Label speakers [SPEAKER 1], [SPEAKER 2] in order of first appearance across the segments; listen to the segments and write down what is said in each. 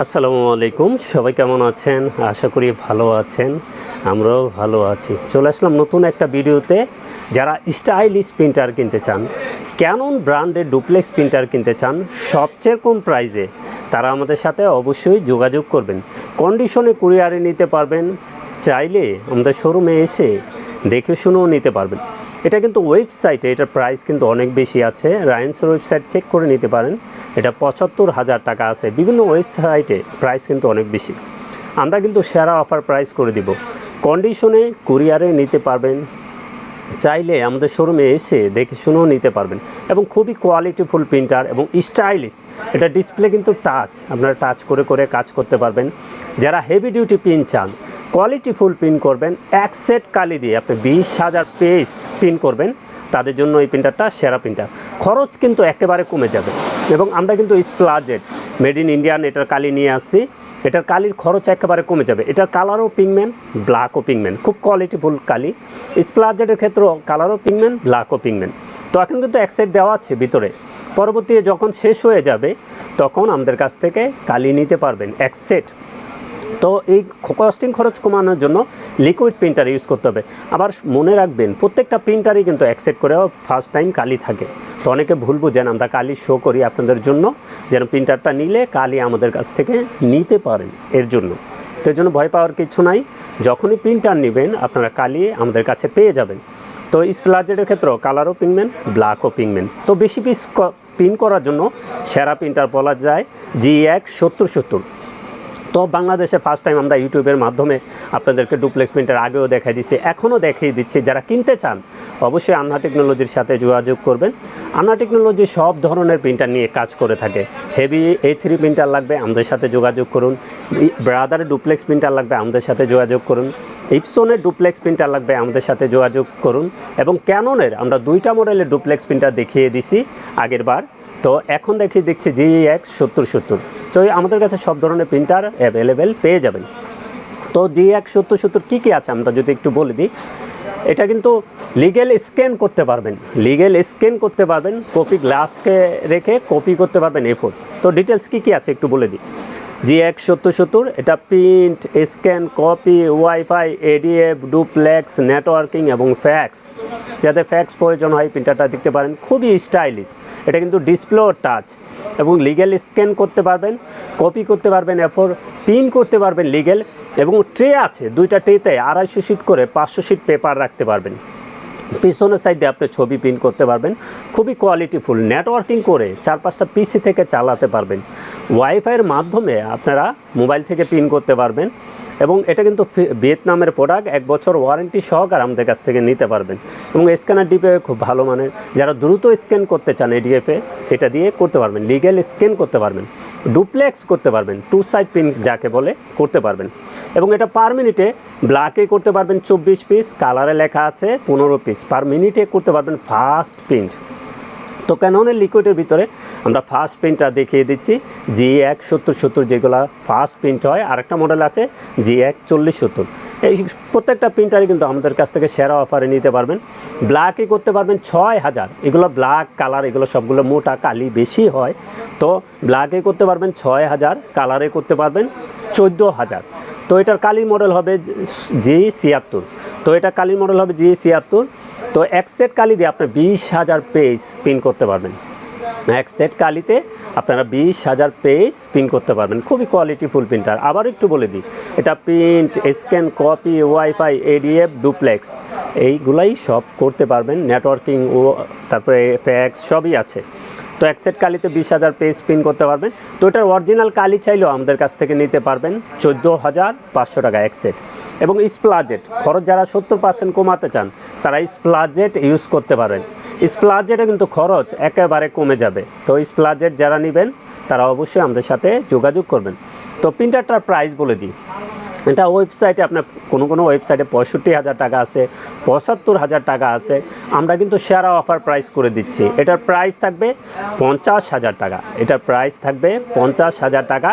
[SPEAKER 1] আসসালামু আলাইকুম। সবাই কেমন আছেন? আশা করি ভালো আছেন। আমরাও ভালো আছি। চলে আসলাম নতুন একটা ভিডিওতে। যারা স্টাইলিশ প্রিন্টার কিনতে চান ক্যানন ব্র্যান্ডের ডুপ্লেক্স প্রিন্টার কিনতে চান, সবচেয়ে কম প্রাইজে তারা আমাদের সাথে অবশ্যই যোগাযোগ করবেন। কন্ডিশনে কুরিয়ারে নিতে পারবেন। চাইলে আমাদের শোরুমে এসে দেখে শুনেও নিতে পারবেন। এটা কিন্তু ওয়েবসাইটে, এটার প্রাইস কিন্তু অনেক বেশি আছে। রায়েন্সের ওয়েবসাইট চেক করে নিতে পারেন। এটা পঁচাত্তর হাজার টাকা আছে। বিভিন্ন ওয়েবসাইটে প্রাইস কিন্তু অনেক বেশি। আমরা কিন্তু সেরা অফার প্রাইস করে দিব। কন্ডিশনে কুরিয়ারে নিতে পারবেন। চাইলে আমাদের শোরুমে এসে দেখে শুনেও নিতে পারবেন। এবং খুবই কোয়ালিটিফুল প্রিন্টার এবং স্টাইলিশ এটা ডিসপ্লে কিন্তু টাচ আপনারা টাচ করে করে কাজ করতে পারবেন। যারা হেভি ডিউটি পিন চান কোয়ালিটিফুল পিন করবেন, এক সেট কালি দিয়ে। আপনি বিশ হাজার পেজ পিন করবেন, তাদের জন্য এই প্রিন্টারটা সেরা প্রিন্টার খরচ কিন্তু একেবারে কমে যাবে। এবং আমরা কিন্তু স্প্লাজেট মেড ইন ইন্ডিয়ান এটার কালি নিয়ে আসছি। এটার কালির খরচ একেবারে কমে যাবে। এটার কালারও পিংম্যান ব্ল্যাকও পিংম্যান খুব কোয়ালিটিফুল কালি। স্প্লাজেটের ক্ষেত্রেও কালারও পিংম্যান ব্ল্যাকও পিংম্যান তো এখন কিন্তু এক সেট দেওয়া আছে ভিতরে। পরবর্তী যখন শেষ হয়ে যাবে, তখন আমাদের কাছ থেকে কালি নিতে পারবেন এক সেট তো এই কস্টিং খরচ কমানোর জন্য লিকুইড প্রিন্টার ইউজ করতে হবে। আবার মনে রাখবেন, প্রত্যেকটা প্রিন্টারই কিন্তু অ্যাকসেপ্ট করে ফার্স্ট টাইম কালি থাকে। তো অনেকে ভুল বুঝেন, আমরা কালি শো করি আপনাদের জন্য, যেন প্রিন্টারটা নিলে কালি আমাদের কাছ থেকে নিতে পারেন এর জন্য। তো এর জন্য ভয় পাওয়ার কিছু নাই। যখনই প্রিন্টার নেবেন, আপনারা কালি আমাদের কাছে পেয়ে যাবেন। তো স্প্লাজেটের ক্ষেত্রেও কালারও পিংমেন ব্ল্যাকও পিংমেন তো বেশি পিস পিন করার জন্য সেরা প্রিন্টার বলা যায় জি এক সত্তর সত্তর। তো বাংলাদেশে ফার্স্ট টাইম আমরা ইউটিউবের মাধ্যমে আপনাদেরকে ডুপ্লেক্স প্রিন্টার আগেও দেখাই দিচ্ছি, এখনও দেখিয়ে দিচ্ছি। যারা কিনতে চান, অবশ্যই আন্না টেকনোলজির সাথে যোগাযোগ করবেন। আন্না টেকনোলজি সব ধরনের প্রিন্টার নিয়ে কাজ করে থাকে। হেভি এ থ্রি প্রিন্টার লাগবে, আমাদের সাথে যোগাযোগ করুন। ব্রাদারের ডুপ্লেক্স প্রিন্টার লাগবে, আমাদের সাথে যোগাযোগ করুন। ইপসনের ডুপ্লেক্স প্রিন্টার লাগবে, আমাদের সাথে যোগাযোগ করুন। এবং ক্যাননের আমরা দুইটা মডেলের ডুপ্লেক্স প্রিন্টার দেখিয়ে দিছি আগের বার। তো এখন দেখি দেখছি জি এক সত্তর সত্তর। তো আমাদের কাছে সব ধরনের প্রিন্টার অ্যাভেলেবেল পেয়ে যাবেন। তো জি এক সত্তর সত্তর কী কী আছে আমরা যদি একটু বলে দিই? এটা কিন্তু লিগেল স্ক্যান করতে পারবেন। লিগেল স্ক্যান করতে পারবেন কপি গ্লাসকে রেখে কপি করতে পারবেন এ ফোর তো ডিটেলস কী কী আছে একটু বলে দিই। জি এক সত্তর সত্তর, এটা print scan copy WiFi ADF duplex networking এবং ফ্যাক্স যাতে ফ্যাক্স প্রয়োজন হয় প্রিন্টারটা দেখতে পারেন, খুবই স্টাইলিশ এটা কিন্তু ডিসপ্লে টাচ এবং লিগেল স্ক্যান করতে পারবেন কপি করতে পারবেন, এরপর প্রিন্ট করতে পারবেন লিগেল এবং ট্রে আছে, দুইটা ট্রেতে আড়াইশো শিট করে পাঁচশো শিট পেপার রাখতে পারবেন। পিছনের সাইডে আপনি ছবি প্রিন্ট করতে পারবেন। খুবই কোয়ালিটিফুল নেটওয়ার্কিং করে চার পাঁচটা পিসি থেকে চালাতে পারবেন। ওয়াইফাইয়ের মাধ্যমে আপনারা মোবাইল থেকে প্রিন্ট করতে পারবেন এবং এটা কিন্তু ভিয়েতনামের প্রোডাক্ট এক বছর ওয়ারেন্টি সহকারে আমাদের কাছ থেকে নিতে পারবেন। এবং স্ক্যানার ডিপে খুব ভালো মানের। যারা দ্রুত স্ক্যান করতে চান এডিএফে এটা দিয়ে করতে পারবেন। লিগেল স্ক্যান করতে পারবেন। ডুপ্লেক্স করতে পারবেন। টু সাইড প্রিন্ট যাকে বলে, করতে পারবেন। এবং এটা পার মিনিটে ব্ল্যাকে করতে পারবেন চব্বিশ পিস কালারে লেখা আছে পনেরো পিস পার মিনিটে করতে পারবেন ফাস্ট প্রিন্ট তো ক্যাননের লিকুইডের ভিতরে? আমরা ফার্স্ট প্রিন্টটা দেখিয়ে দিচ্ছি। জি এক সত্তর সত্তর যেগুলো ফার্স্ট প্রিন্ট হয়, আরেকটা মডেল আছে জি এক চল্লিশ সত্তর। এই প্রত্যেকটা প্রিন্টারই কিন্তু আমাদের কাছ থেকে সেরা অফারে নিতে পারবেন। ব্ল্যাকই করতে পারবেন ছয় হাজার। এগুলো ব্ল্যাক কালার এগুলো সবগুলো মোটা কালি বেশি হয়। তো ব্ল্যাকে করতে পারবেন ছয় হাজার কালারে করতে পারবেন চোদ্দ হাজার। তো এটার কালির মডেল হবে জি ছিয়াত্তর। তো এটা কালির মডেল হবে জি ছিয়াত্তর। তো এক সেট কালি দিয়ে আপনি বিশ হাজার পেজ প্রিন্ট করতে পারবেন। এক সেট কালিতে আপনারা বিশ হাজার পেজ প্রিন্ট করতে পারবেন। খুবই কোয়ালিটিফুল প্রিন্টার আবার একটু বলে দিই, এটা print scan copy WiFi ADF duplex এইগুলাই সব করতে পারবেন। নেটওয়ার্কিং ও তারপরে ফ্যাক্স সবই আছে। তো এক সেট কালিতে বিশ হাজার পেজ প্রিন্ট করতে পারবেন। তো এটার অরিজিনাল কালি চাইলেও আমাদের কাছ থেকে নিতে পারবেন চোদ্দ হাজার পাঁচশো টাকা এক সেট এবং স্প্লাজেট খরচ যারা সত্তর পার্সেন্ট কমাতে চান তারা স্প্লাজেট ইউজ করতে পারেন। স্প্লাজেটে কিন্তু খরচ একেবারে কমে যাবে। তো স্প্লাজেট যারা নেবেন, তারা অবশ্যই আমাদের সাথে যোগাযোগ করবেন। তো প্রিন্টারটার প্রাইস বলে দিই। এটা ওয়েবসাইটে আপনার কোনো কোনো ওয়েবসাইটে পঁয়ষট্টি হাজার টাকা আছে, পঁচাত্তর হাজার টাকা আছে। আমরা কিন্তু সেরা অফার প্রাইস করে দিচ্ছি। এটার প্রাইস থাকবে পঞ্চাশ হাজার টাকা। এটার প্রাইস থাকবে পঞ্চাশ হাজার টাকা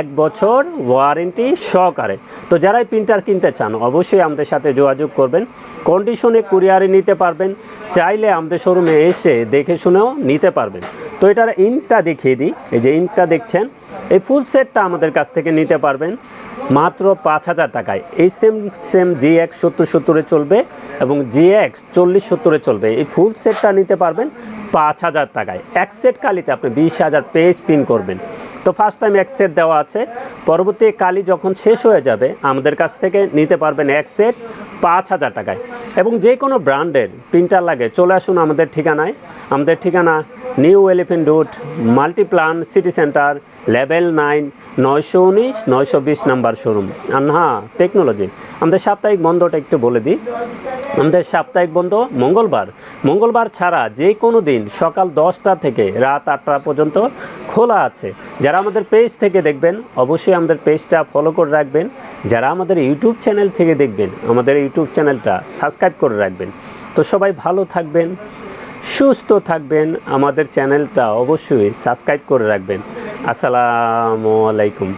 [SPEAKER 1] এক বছর ওয়ারেন্টি সহকারে। তো যারাই প্রিন্টার কিনতে চান, অবশ্যই আমাদের সাথে যোগাযোগ করবেন। কন্ডিশনে কুরিয়ারে নিতে পারবেন। চাইলে আমাদের শোরুমে এসে দেখে শুনেও নিতে পারবেন। তো এটার ইনটা দেখিয়ে দিই। এই যে ইনটা দেখছেন, এই ফুল সেটটা আমাদের কাছ থেকে নিতে পারবেন মাত্র পাঁচ হাজার টাকায়। এই সেম সেম জি এক্স সত্তর সত্তরে চলবে এবং জি এক্স চল্লিশ সত্তরে চলবে। এই ফুল সেটটা নিতে পারবেন পাঁচ হাজার টাকায়। এক সেট কালিতে আপনি বিশ হাজার পেজ পিন করবেন। তো ফার্স্ট টাইম এক সেট দেওয়া আছে। পরবর্তী কালি যখন শেষ হয়ে যাবে, আমাদের কাছ থেকে নিতে পারবেন এক সেট পাঁচ হাজার টাকায়। এবং যে কোনো ব্র্যান্ডের প্রিন্টার লাগে, চলে আসুন আমাদের ঠিকানায়। আমাদের ঠিকানা new elephant route multiplan city centre level nine নয়শো উনিশ, নয়শো বিশ নাম্বার শোরুম আনহা টেকনোলজি আমাদের সাপ্তাহিক বন্ধটা একটু বলে দিই। আমাদের সাপ্তাহিক বন্ধ মঙ্গলবার। মঙ্গলবার ছাড়া যে কোনো দিন সকাল দশটা থেকে রাত আটটা পর্যন্ত খোলা আছে। যারা আমাদের পেজ থেকে দেখবেন, অবশ্যই আমাদের পেজটা ফলো করে রাখবেন। যারা আমাদের ইউটিউব চ্যানেল থেকে দেখবেন, আমাদের ইউটিউব চ্যানেলটা সাবস্ক্রাইব করে রাখবেন। তো সবাই ভালো থাকবেন, সুস্থ থাকবেন, আমাদের চ্যানেলটা অবশ্যই সাবস্ক্রাইব করে রাখবেন। আসসালামু আলাইকুম।